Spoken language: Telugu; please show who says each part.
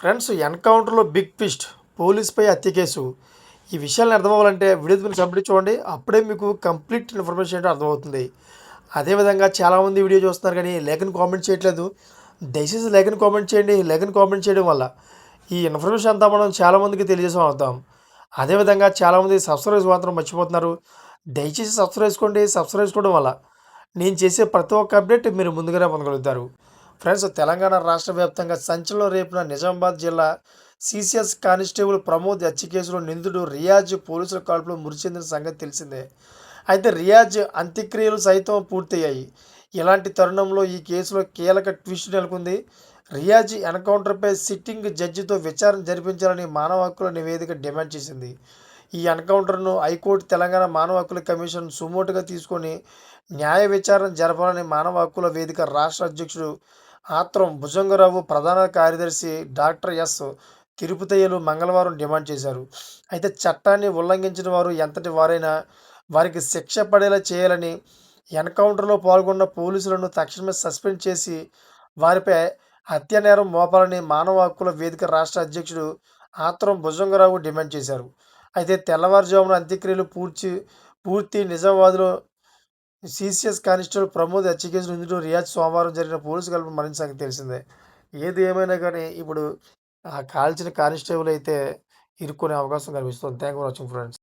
Speaker 1: ఫ్రెండ్స్ ఎన్కౌంటర్లో బిగ్ ట్విస్ట్ పోలీస్పై హత్య కేసు. ఈ విషయాలను అర్థమవ్వాలంటే వీడియో కంప్లీట్ చూడండి. అప్పుడే మీకు కంప్లీట్ ఇన్ఫర్మేషన్ ఏంటో అర్థమవుతుంది. అదేవిధంగా చాలామంది వీడియో చూస్తున్నారు కానీ లేఖను కామెంట్ చేయట్లేదు. దయచేసి లేఖను కామెంట్ చేయండి. లేఖను కామెంట్ చేయడం వల్ల ఈ ఇన్ఫర్మేషన్ అంతా మనం చాలామందికి తెలియజేసాం అవుతాం. అదేవిధంగా చాలామంది సబ్స్క్రైబ్ మాత్రం మర్చిపోతున్నారు. దయచేసి సబ్స్క్రైబ్ చేసుకోండి. సబ్స్క్రైబ్ చేసుకోవడం వల్ల నేను చేసే ప్రతి ఒక్క అప్డేట్ మీరు ముందుగానే పొందగలుగుతారు. ఫ్రెండ్స్ తెలంగాణ రాష్ట్ర వ్యాప్తంగా సంచలనం రేపిన నిజామాబాద్ జిల్లా సిసిఎస్ కానిస్టేబుల్ ప్రమోద్ హత్య కేసులో నిందితుడు రియాజ్ పోలీసుల కాల్పులో మృతి చెందిన సంగతి తెలిసిందే. అయితే రియాజ్ అంత్యక్రియలు సైతం పూర్తయ్యాయి. ఇలాంటి తరుణంలో ఈ కేసులో కీలక ట్విస్ట్ నెలకొంది. రియాజ్ ఎన్కౌంటర్పై సిట్టింగ్ జడ్జితో విచారణ జరిపించాలని మానవ హక్కుల నివేదిక డిమాండ్ చేసింది. ఈ ఎన్కౌంటర్ను హైకోర్టు తెలంగాణ మానవ హక్కుల కమిషన్ సుమోటుగా తీసుకొని న్యాయ విచారణ జరపాలని మానవ హక్కుల వేదిక రాష్ట్ర అధ్యక్షుడు ఆత్రం భుజంగరావు ప్రధాన కార్యదర్శి డాక్టర్ ఎస్ తిరుపతయ్యలు మంగళవారం డిమాండ్ చేశారు. అయితే చట్టాన్ని ఉల్లంఘించిన వారు ఎంతటి వారైనా వారికి శిక్ష పడేలా చేయాలని ఎన్కౌంటర్లో పాల్గొన్న పోలీసులను తక్షణమే సస్పెండ్ చేసి వారిపై హత్య నేరం మోపాలని మానవ హక్కుల వేదిక రాష్ట్ర అధ్యక్షుడు ఆత్రం భుజంగరావు డిమాండ్ చేశారు. అయితే తెల్లవారుజామున అంత్యక్రియలు పూర్తి పూర్తి నిజామాబాద్లో సీసీఎస్ కానిస్టేబుల్ ప్రమోద్ హత్య కేసు నిందితుడు రియాజ్ సోమవారం జరిగిన పోలీసు కల్పన మరింత సంగతి తెలిసిందే. ఏది ఏమైనా కానీ ఇప్పుడు ఆ కాల్చిన కానిస్టేబుల్ అయితే ఇరుక్కునే అవకాశం కనిపిస్తుంది. Thank for watching friends.